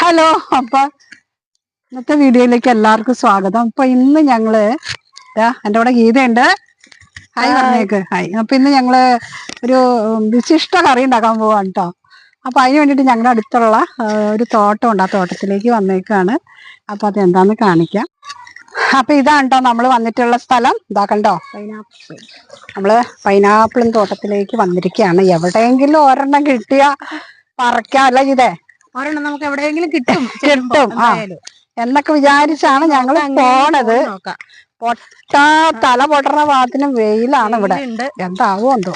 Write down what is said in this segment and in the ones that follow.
Hello അപ്പ ഇന്നത്തെ വീഡിയോയിലേക്ക് എല്ലാവർക്കും സ്വാഗതം. അപ്പൊ ഇന്ന് ഞങ്ങൾ എന്റെ കൂടെ ഗീതയുണ്ട്. ഹായ് പറഞ്ഞേക്ക്. ഹായ് അപ്പൊ ഇന്ന് ഞങ്ങൾ ഒരു വിശിഷ്ട കറി ഉണ്ടാക്കാൻ പോവാണ് കേട്ടോ അപ്പൊ അതിന് വേണ്ടിയിട്ട് ഞങ്ങളുടെ അടുത്തുള്ള ഒരു തോട്ടമുണ്ട് ആ തോട്ടത്തിലേക്ക് വന്നേക്കാണ്. അപ്പൊ അത് എന്താന്ന് കാണിക്കാം. അപ്പൊ ഇതാണ് കേട്ടോ നമ്മൾ വന്നിട്ടുള്ള സ്ഥലം. ഇതാ കണ്ടോ? പൈനാപ്പിൾ. നമ്മൾ പൈനാപ്പിളും തോട്ടത്തിലേക്ക് വന്നിരിക്കുകയാണ് എവിടെയെങ്കിലും ഒരെണ്ണം കിട്ടിയ പറക്കാം. അല്ല ഇതേ ഒരെണ്ണം നമുക്ക് എവിടെയെങ്കിലും കിട്ടും കിട്ടും. ആ. എന്നൊക്കെ വിചാരിച്ചാണ് ഞങ്ങൾ പോണത്. പൊട്ടാ തല പൊട്ടണ ഭാഗത്തിന് വെയിലാണ് ഇവിടെ. എന്താവോ എന്തോ.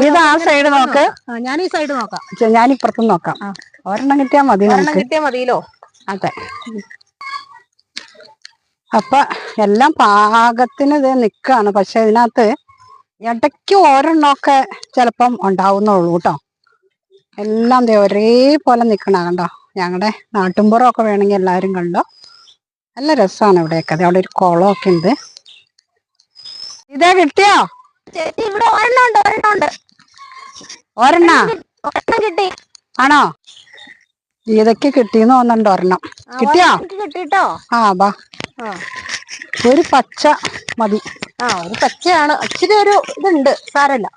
ഇത് ആ സൈഡ് നോക്ക്. ഞാൻ ഈ സൈഡ് നോക്കാം. ഞാൻ ഇപ്പുറത്തും നോക്കാം. ഒരെണ്ണം കിട്ടിയാ മതി കിട്ടിയാ മതിയല്ലോ. അതെ. അപ്പൊ എല്ലാം പാകത്തിന് ഇത് നിക്കാണ്. പക്ഷെ ഇതിനകത്ത് ഇടയ്ക്ക് ഒരെണ്ണമൊക്കെ ചിലപ്പം ഉണ്ടാവുന്നുള്ളൂ കേട്ടോ. എല്ലാം ദേ ഒരേപോലെ നിൽക്കണ കണ്ടോ? ഞങ്ങളുടെ നാട്ടുമ്പുറമൊക്കെ വേണമെങ്കിൽ എല്ലാവരും കണ്ടോ? നല്ല രസമാണ് ഇവിടെയൊക്കെ. അവിടെ ഒരു കുളമൊക്കെ ഉണ്ട്. ഇതേ കിട്ടിയോ? ഇവിടെ ഒരെണ്ണം കിട്ടി ആണോ? ഇതൊക്കെ കിട്ടിന്ന് തോന്നുന്നുണ്ട് ഒരെണ്ണം. കിട്ടിയോ? കിട്ടിട്ടോ? ആ ബാ ഒരു പച്ച മതി. ആ ഒരു പച്ചയാണ്. ഇച്ചിരി ഒരു ഇതുണ്ട് സാരല്ല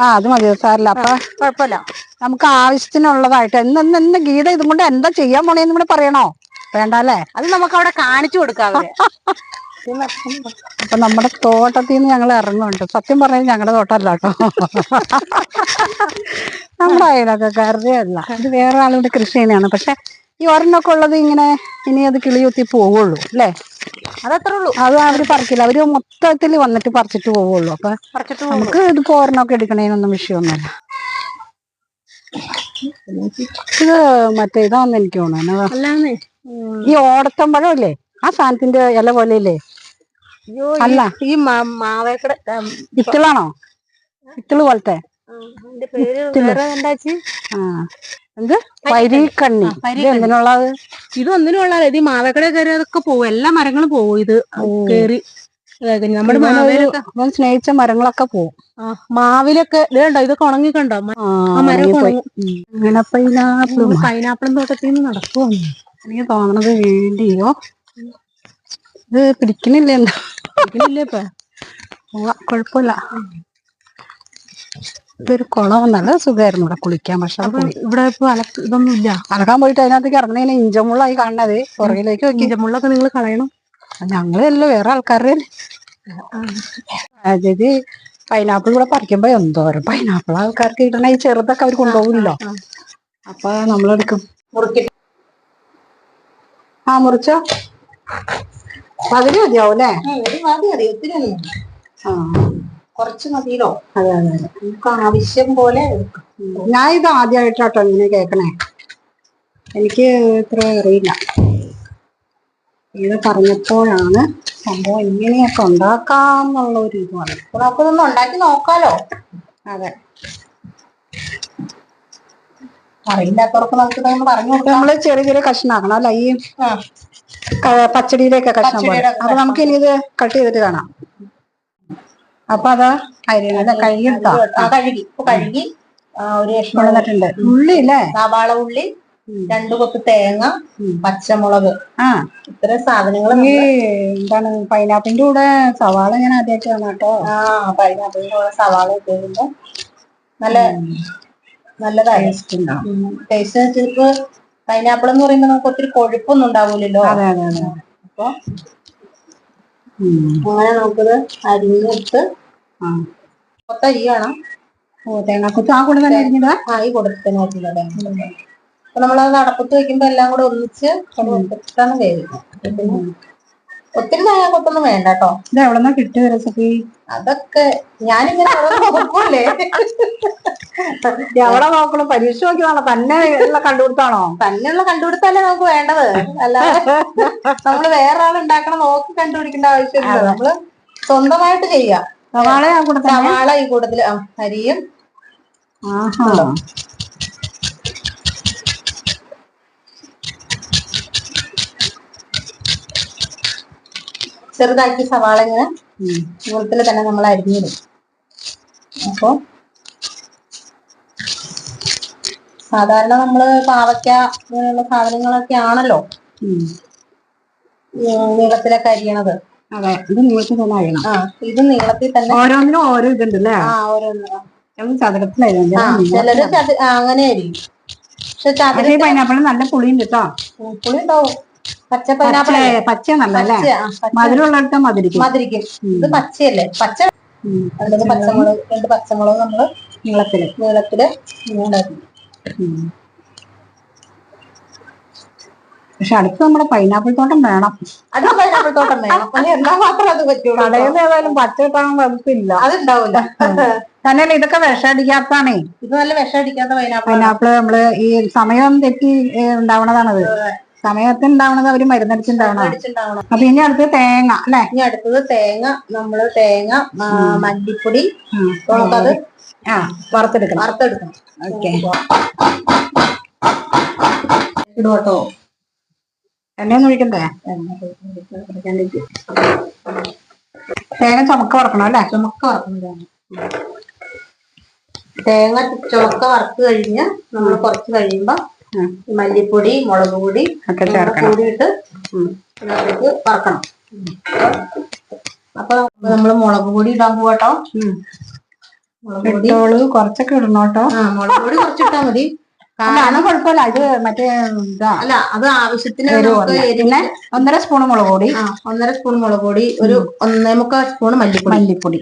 ആ അത് മതി. സാറില്ല അപ്പൊ കുഴപ്പമില്ല. നമുക്ക് ആവശ്യത്തിനുള്ളതായിട്ട് എന്ന് ഇന്ന് ഗീത ഇതും കൊണ്ട് എന്താ ചെയ്യാൻ പോണേന്ന് കൂടെ പറയണോ? വേണ്ടല്ലേ അത് നമുക്ക് അവിടെ കാണിച്ചു കൊടുക്കാം അപ്പൊ നമ്മുടെ തോട്ടത്തിൽ നിന്ന് ഞങ്ങൾ ഇറങ്ങുന്നുണ്ട്. സത്യം പറഞ്ഞാൽ ഞങ്ങളുടെ തോട്ടമല്ല കേട്ടോ നമ്മുടെ അയലൊക്കെ അല്ല ഇത് വേറെ ആളുടെ കൃഷി തന്നെയാണ്. പക്ഷെ ഈ ഒരെണ്ണൊക്കെ ഉള്ളത് ഇങ്ങനെ ഇനി അത് കിളിയുത്തി പോവുള്ളൂ അല്ലേ? അതത്ര ഉള്ളൂ. അത് അവർ പറിക്കില്ല. അവർ മൊത്തത്തിൽ വന്നിട്ട് പറിച്ചിട്ട് പോവുള്ളൂ. അപ്പൊ പറിച്ചിട്ട് നമുക്ക് ഇത് പോരണൊക്കെ എടുക്കണേനൊന്നും വിഷയമൊന്നുമില്ല. ഇത് മറ്റേ ഇതാന്ന് എനിക്ക് തോന്നുന്നു. ഈ ഈ പഴം ഇല്ലേ? ആ സാധനത്തിന്റെ ഇല പോലെ ഇല്ലേ? അല്ല. ഈ മാവേക്കട വിത്തിളാണോ ഇത്തിൾ പോലത്തെ? ആ, എന്താ? പരീക്കണ്ണി. എന്തിനുള്ളത് ഇത് ഒന്നിനും ഉള്ള ഇത് ഈ മാവേക്കട കയറിയതൊക്കെ പോകും എല്ലാ മരങ്ങളും പോകും ഇത്. കേറി നമ്മുടെ ഇവൻ സ്നേഹിച്ച മരങ്ങളൊക്കെ പോവും. ആ, മാവിലൊക്കെ ഇത് കണ്ടോ? ഇതൊക്കെ ഉണങ്ങിക്കണ്ടോ. ഇങ്ങനെ പൈനാപ്പിൾ പൈനാപ്പിളും തോട്ടത്തിൽ നിന്ന് നടക്കുവാണ്. എനിക്ക് തോന്നണത് വേണ്ടിയോ? ഇത് പിടിക്കണില്ല എന്താ പിടിക്കണില്ലേ ഇപ്പൊ. കൊഴപ്പില്ല കുഴപ്പമില്ല. ഇതൊരു കുളം നല്ല സുഖമായിരുന്നു ഇവിടെ കുളിക്കാൻ പക്ഷെ. ഇവിടെ ഇപ്പൊ അലക്ക് ഇതൊന്നും ഇല്ല. അലക്കാൻ പോയിട്ട് അതിനകത്തേക്ക് ഇറങ്ങുന്നതിന് ഇഞ്ചമുള്ളായി കാണണത്. പുറകിലേക്ക് നോക്കി. ഇഞ്ചമുള്ളൊക്കെ നിങ്ങൾ കളയണം. ഞങ്ങളല്ല വേറെ ആൾക്കാരുടെ അതായത് പൈനാപ്പിൾ ഇവിടെ പറിക്കുമ്പോ എന്തോരം പൈനാപ്പിൾ ആൾക്കാർക്ക് ഇടണ ഈ ചെറുതൊക്കെ അവർ കൊണ്ടുപോകില്ലോ. അപ്പൊ നമ്മളെടുക്കും. ആ മുറിച്ചോ? പകുതി മതിയാവും അല്ലേ? ആ കുറച്ച് മതിയല്ലോ? അതെ അതെ. അതെ നമുക്ക് ആവശ്യം പോലെ. ഞാൻ ഇത് ആദ്യമായിട്ടാട്ടോ ഇങ്ങനെ കേക്കണേ എനിക്ക് ഇത്ര അറിയില്ല. ഇത് പറഞ്ഞപ്പോഴാണ് സംഭവം ഇങ്ങനെയൊക്കെ ഉണ്ടാക്കാന്നുള്ള ഒരു ഇത് വന്നത്. നമുക്കിതൊന്ന് ഉണ്ടാക്കി നോക്കാലോ? അതെ. അറിയില്ലാത്തവർക്ക് നമുക്ക് ഇതൊന്ന് പറഞ്ഞു നമ്മൾ ചെറിയ ചെറിയ കഷ്ണാക്കണം അല്ല? ഈ പച്ചടിയിലേക്ക് കഷ്ണം അപ്പൊ നമുക്ക് ഇനി ഇത് കട്ട് ചെയ്തിട്ട് കാണാം. അപ്പൊ അതാ അരിയണത് കഴുകിയെടുത്താ കഴുകി ഇപ്പൊ കഴുകി ഒരു കൊണ്ടുവന്നിട്ടുണ്ട് ഉള്ളി അല്ലേ സവാള ഉള്ളി രണ്ടു കൊത്ത് തേങ്ങ പച്ചമുളക്. ആ. ഇത്ര സാധനങ്ങൾ ഈ എന്താണ് പൈനാപ്പിളിന്റെ കൂടെ സവാള ഞാൻ ആദ്യമായിട്ട് കാണാട്ടോ. ആ പൈനാപ്പിളിന്റെ കൂടെ സവാള ഇട്ടുമ്പോ നല്ല നല്ലതായി. ടേസ്റ്റ് ഇപ്പൊ പൈനാപ്പിൾ എന്ന് പറയുമ്പോ നമുക്ക് ഒത്തിരി കൊഴുപ്പൊന്നും ഉണ്ടാവൂലല്ലോ. അപ്പൊ. അങ്ങനെ നമുക്കത് അരിഞ്ഞിട്ട്. മൊത്തം അരിയാണ്. ഓ തേങ്ങാക്കൊത്ത് ആ കൂടെ തന്നെ അരിഞ്ഞതാ? ആ ഈ കൊടുത്തിട്ട് അപ്പൊ നമ്മളത് അടപ്പത്ത് വെക്കുമ്പോ എല്ലാം കൂടെ ഒന്നിച്ച് വേവിക്കുന്നത് പിന്നെ ഒത്തിരി തേങ്ങാക്കൊത്തൊന്നും വേണ്ട കേട്ടോ ഇത് എവിടെന്നാ കിട്ടിയ റെസിപ്പി അതൊക്കെ ഞാനിങ്ങനെ നോക്കൂലേ. എവിടെ നോക്കണം? പരീക്ഷ നോക്കിയതാണോ? തന്നെ ഉള്ള കണ്ടുപിടുത്താണോ? തന്നെയുള്ള കണ്ടുപിടുത്തല്ലേ നമുക്ക് വേണ്ടത്. അല്ല നമ്മൾ വേറെ ആൾ ഉണ്ടാക്കണ നോക്കി കണ്ടുപിടിക്കേണ്ട ആവശ്യമില്ല. നമ്മൾ സ്വന്തമായിട്ട് ചെയ്യാം. സവാള ഈ കൂട്ടത്തിൽ. അരിയും ആഹാ. ചെറുതാക്കി സവാള ഇങ്ങനെ. നീളത്തിൽ തന്നെ നമ്മൾ അരിഞ്ഞിടും. അപ്പൊ സാധാരണ നമ്മൾ പാവയ്ക്ക അങ്ങനെയുള്ള സാധനങ്ങളൊക്കെ ആണല്ലോ? നീളത്തിലൊക്കെ അരിയണത്. അതെ ഇത് നീളത്തിൽ തന്നെ അഴിയണം ആ ഇത് നീളത്തിൽ തന്നെ ഓരോന്നിനും ഓരോ ഇതുണ്ടല്ലേ? ആ ചിലര് അങ്ങനെ ആയിരിക്കും പക്ഷെ ഈ നല്ല പുളിയുണ്ട് കേട്ടോ. പുളി ഉണ്ടാവും പച്ച പൈനാപ്പിൾ പച്ച നല്ല അല്ലേ മധുരമുള്ളിടത്ത് മധുരിക്കും. മധുരിക്കും. ഇത് പച്ചയല്ലേ? പച്ച. അതിലൊക്കെ പച്ചമുളക്. രണ്ട് പച്ചമുളക് നമ്മൾ നീളത്തിൽ. നീളത്തിൽ ഉണ്ടാക്കി. പക്ഷെ അടുത്ത് നമ്മുടെ പൈനാപ്പിൾ തോട്ടം വേണം. അത് പൈനാപ്പിൾ തോട്ടം വേണം. എന്നാ മാത്രം അത് പറ്റുള്ളൂ കടയിൽ നിന്ന് ഏതായാലും പച്ച കിട്ടാൻ അതുണ്ടാവില്ല. തന്നെയല്ല ഇതൊക്കെ വിഷമടിക്കാത്തതാണേ. ഇത് നല്ല വിഷം അടിക്കാത്ത പൈനാപ്പിൾ പൈനാപ്പിൾ നമ്മൾ ഈ സമയം തെറ്റി ഉണ്ടാവണതാണത്. സമയത്തിന് ഉണ്ടാവണത് അവർ മരുന്നടിച്ചുണ്ടാവണം. അപ്പൊ ഇനി അടുത്തത് തേങ്ങ അല്ലെ? ഇനി അടുത്തത് തേങ്ങ നമ്മൾ തേങ്ങ മല്ലിപ്പൊടി നമുക്കത് ആ വറുത്തെടുക്കണം. വറുത്തെടുക്കണം. ഓക്കെ. ഇടുവട്ടോ? എന്നെ ഒഴിക്കണ്ടേ? തേങ്ങ ചുമക്ക വറക്കണം അല്ലെ? ചുമക്ക വറക്കണം തേങ്ങ. ചുമക്ക വറുത്ത് കഴിഞ്ഞ് നമ്മൾ കുറച്ച് കഴിയുമ്പോ. മല്ലിപ്പൊടി മുളക് പൊടി ഒക്കെ ചേർക്കണം. കൂടിയിട്ട്. വറക്കണം. അപ്പൊ നമ്മൾ മുളക് പൊടി ഇടാൻ പൊടി. ഇട്ടോളൂ. കുറച്ചൊക്കെ ഇടണോട്ടോ ആ മുളക് പൊടി കുറച്ചിട്ടാ മതി. അതൊന്നും കുഴപ്പമില്ല. ഇത് മറ്റേ അല്ല അത് ആവശ്യത്തിന്. പിന്നെ ഒന്നര സ്പൂൺ മുളക് പൊടി. ഒന്നര സ്പൂൺ മുളക് പൊടി ഒരു ഒന്നേ മുക്കാൽ സ്പൂൺ മല്ലിപ്പൊടി. മല്ലിപ്പൊടി.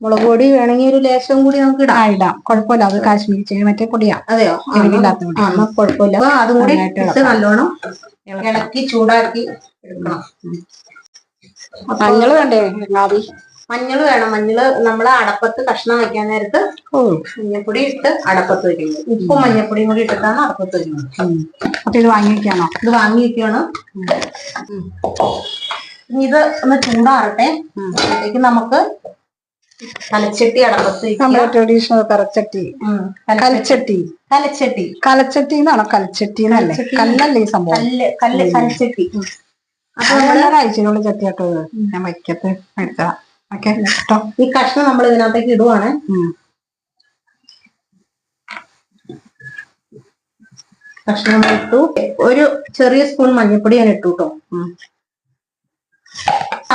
മുളക് പൊടി വേണമെങ്കിൽ ഒരു ലേശം കൂടി നമുക്ക് ആ ഇടാം. ഇടാം കുഴപ്പമില്ല. അത് കാശ്മീരി ചെടി മറ്റേ പൊടിയാ. അതെയോ? ആ, എന്നാ- എരിവില്ലാത്ത പൊടി. എന്നാ കുഴപ്പമില്ല. അതും കൂടി ഇട്ട് നല്ലോണം ഇളക്കി ചൂടാക്കി എടുക്കണം. മഞ്ഞൾ വേണ്ടേ ആവി മഞ്ഞൾ വേണം. മഞ്ഞൾ നമ്മൾ അടപ്പത്ത് കഷ്ണം വെക്കാൻ നേരത്ത് മഞ്ഞപ്പൊടി ഇട്ട് അടപ്പത്ത് വെക്കുന്നത് ഉപ്പും മഞ്ഞപ്പൊടിയും കൂടി ഇട്ടിട്ടാണ് അടപ്പത്ത് വെക്കുന്നത്. അപ്പൊ ഇത് വാങ്ങിക്കാണോ ഇത് ഇനി ഇത് ഒന്ന് ചൂടാറട്ടെ. അപ്പോഴത്തേക്ക് നമുക്ക് കലച്ചട്ടി അടപ്പത്ത് വെക്കുക. നമ്മുടെ ട്രഡീഷണൽ കറച്ചട്ടി കലച്ചട്ടി കലച്ചട്ടി. കലച്ചട്ടി എന്നാണോ കലച്ചട്ടി എന്നല്ലേ? കല്ലല്ലേ ഈ സംഭവം? കല്ല് കല്ല് കലച്ചട്ടി. അപ്പൊ ആഴ്ചയിലുള്ള ചട്ടിയാട്ടോ ഞാൻ വയ്ക്കത്ത് എടുത്തതാ. ഓക്കെ കേട്ടോ ഈ കഷ്ണം നമ്മൾ ഇതിനകത്തേക്ക് ഇടുവാണ്. കഷ്ണം ഇട്ടു. ഒരു ചെറിയ സ്പൂൺ മഞ്ഞൾപ്പൊടി ഞാൻ ഇട്ടു കേട്ടോ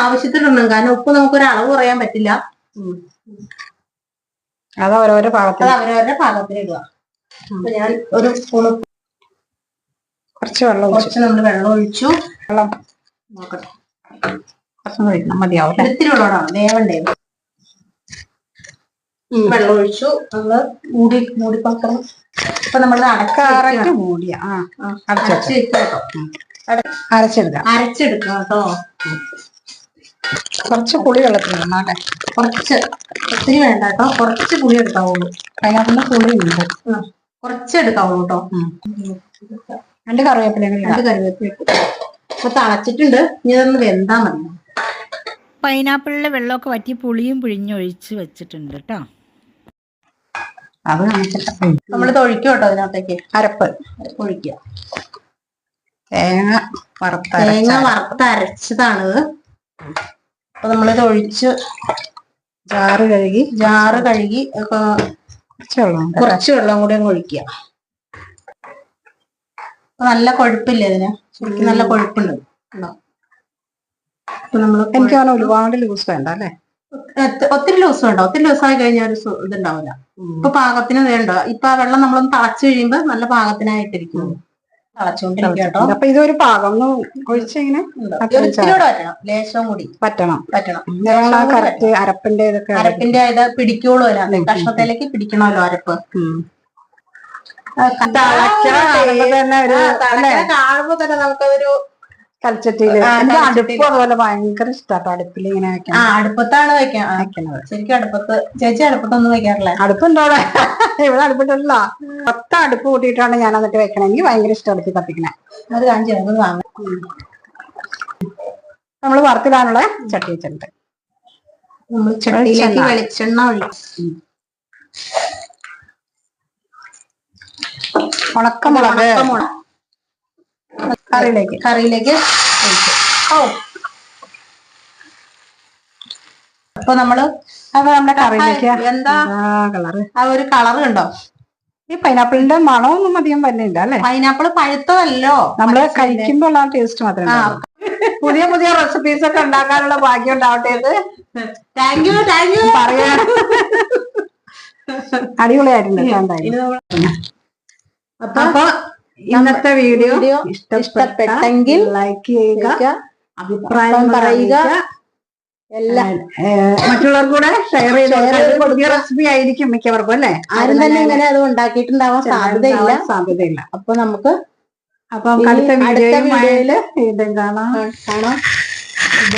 ആവശ്യത്തിനുണ്ടെങ്കിൽ കാരണം ഉപ്പ് നമുക്കൊരു അളവ് പറയാൻ പറ്റില്ല. അത് ഓരോരോ അത് അവരവരുടെ ഭാഗത്തിന് ഇടുക. അപ്പൊ ഞാൻ ഒരു സ്പൂണ് കുറച്ച് വെള്ളം ഒഴിച്ചു. കുറച്ച് നമ്മൾ വെള്ളം ഒഴിച്ചു. വെള്ളം. നോക്കട്ടെ. കുറച്ച് ഒഴിക്കണം. മതിയാവും ഇത്തിരി വെള്ളമാണ് വേവണ്ടേ? വെള്ളം ഒഴിച്ചു. നമ്മൾ മൂടി മൂടി പാത്രം അപ്പൊ നമ്മൾ കറക്റ്റ് മൂടിയ ആ. അടച്ചു വെക്കാം. അരച്ചെടുക്കാം. അരച്ചെടുക്കാം കേട്ടോ. കുറച്ച് പുളി വെള്ളത്തിലിടണം അല്ലേ കുറച്ച് ഒത്തിരി വേണ്ട കേട്ടോ. കുറച്ച് പുളി എടുക്കാവുള്ളൂ. അതിനകത്തുനിന്ന് പുളി ഉണ്ട്. കുറച്ച് എടുക്കാവുള്ളൂ കേട്ടോ. രണ്ട് കറിവേപ്പില രണ്ട് കറിവേപ്പില. അപ്പൊ തളച്ചിട്ടുണ്ട്. ഇനി ഇതൊന്ന് വെന്താ മതി. പൈനാപ്പിളിലെ വെള്ളമൊക്കെ വറ്റി പുളിയും പിഴിഞ്ഞൊഴിച്ച് വെച്ചിട്ടുണ്ട് കേട്ടോ. അത് നമ്മൾ തൊഴിക്കും കേട്ടോ അതിനകത്തേക്ക്. അരപ്പ്. ഒഴിക്കുക. തേങ്ങ വറുത്ത തേങ്ങ അപ്പൊ നമ്മളിത് ഒഴിച്ച് ജാറ് കഴുകി ജാറ് കഴുകി കുറച്ച് വെള്ളം കൂടി അങ്ങ് ഒഴിക്കുക. നല്ല കൊഴുപ്പില്ലേ ഇതിന്? ശരിക്കും നല്ല കൊഴുപ്പുണ്ട്. എനിക്ക് ഒരുപാട് ലൂസ് വേണ്ട അല്ലേ? ഒത്തിരി ലൂസ് വേണ്ട. ഒത്തിരി ലൂസായി കഴിഞ്ഞാൽ ഒരു ഇതുണ്ടാവില്ല. ഇപ്പൊ പാകത്തിന് വേണ്ട ഇപ്പൊ ആ വെള്ളം നമ്മളൊന്ന് തളച്ചു കഴിയുമ്പോ നല്ല പാകത്തിനായിട്ടിരിക്കും. തിളച്ചുകൊണ്ടിരിക്കുക കേട്ടോ അപ്പൊ ഇതൊരു പാകം. ഒന്ന് ഒഴിച്ചിങ്ങനെ ലേശം കൂടി. പറ്റണം. ഞങ്ങൾ കറക്റ്റ് അരപ്പിന്റെ ഇതൊക്കെ അരപ്പിന്റെ ഇത് പിടിക്കുള്ളൂ കഷ്ണത്തിലേക്ക് പിടിക്കണമല്ലോ അരപ്പ്. കാണുമ്പോ തന്നെ ഒരു കൽച്ചട്ടിയിൽ എനിക്ക്. അടുപ്പ് അതുപോലെ ഭയങ്കര ഇഷ്ടാട്ടോ അടുപ്പിൽ ഇങ്ങനെ ആ അടുപ്പത്താണ് വെക്കാൻ ആ, വെക്കണത് ശരിക്കും അടുപ്പത്ത് ചേച്ചി അടുപ്പത്തൊന്നും വെക്കാറില്ല? അടുപ്പുണ്ടോ ഇവിടെ അടുപ്പിട്ടില്ല പത്ത അടുപ്പ് കൂട്ടിയിട്ടാണ് ഞാൻ എന്നിട്ട് വെക്കണേ. എനിക്ക് ഭയങ്കര ഇഷ്ടം അടുപ്പ് കത്തിക്കണേ. അത് കാണിച്ചു നമ്മൾ വറുത്തിടാനുള്ള ചട്ടി വെച്ചിട്ടുണ്ട്. നമ്മൾ ചട്ടിയിലേക്ക് വെളിച്ചെണ്ണ. വെളിച്ചെണ്ണ ഒഴിക്കും ഉണക്കമുളക്. ഉണക്കമുളക്. കറിയിലേക്ക്. കറിയിലേക്ക്. ഓ. അപ്പൊ നമ്മൾ അപ്പൊ നമ്മുടെ കറിയിലേക്ക് എന്താ? കളറ്? ആ ഒരു കളർ ഉണ്ടോ ഈ പൈനാപ്പിളിന്റെ മണമൊന്നും അധികം വരുന്നില്ല അല്ലെ? പൈനാപ്പിൾ പഴുത്തതല്ലോ. നമ്മൾ കഴിക്കുമ്പോൾ ഉള്ള ടേസ്റ്റ് മാത്രമേ. പുതിയ പുതിയ റെസിപ്പീസ് ഒക്കെ ഉണ്ടാക്കാനുള്ള ഭാഗ്യം ഉണ്ടാവട്ടെ ഇത്. താങ്ക് യു താങ്ക് യു പറയാ. അടിപൊളിയായിട്ടുണ്ട് അപ്പൊ അപ്പൊ ഇന്നത്തെ വീഡിയോ ഇഷ്ടപ്പെട്ടെങ്കിൽ ലൈക്ക് ചെയ്യുക അഭിപ്രായം പറയുക. എല്ലാം മറ്റുള്ളവർക്ക് കൂടെ ഷെയർ ചെയ്ത് റെസിപ്പി ആയിരിക്കും മിക്കവർക്കും അല്ലെ? ആരും തന്നെ ഇങ്ങനെ അത് ഉണ്ടാക്കിയിട്ടുണ്ടാവാൻ സാധ്യതയില്ല. സാധ്യതയില്ല. അപ്പൊ നമുക്ക് അപ്പൊ അടുത്ത വീഡിയോയിൽ ഇതും കാണാം. കാണാം.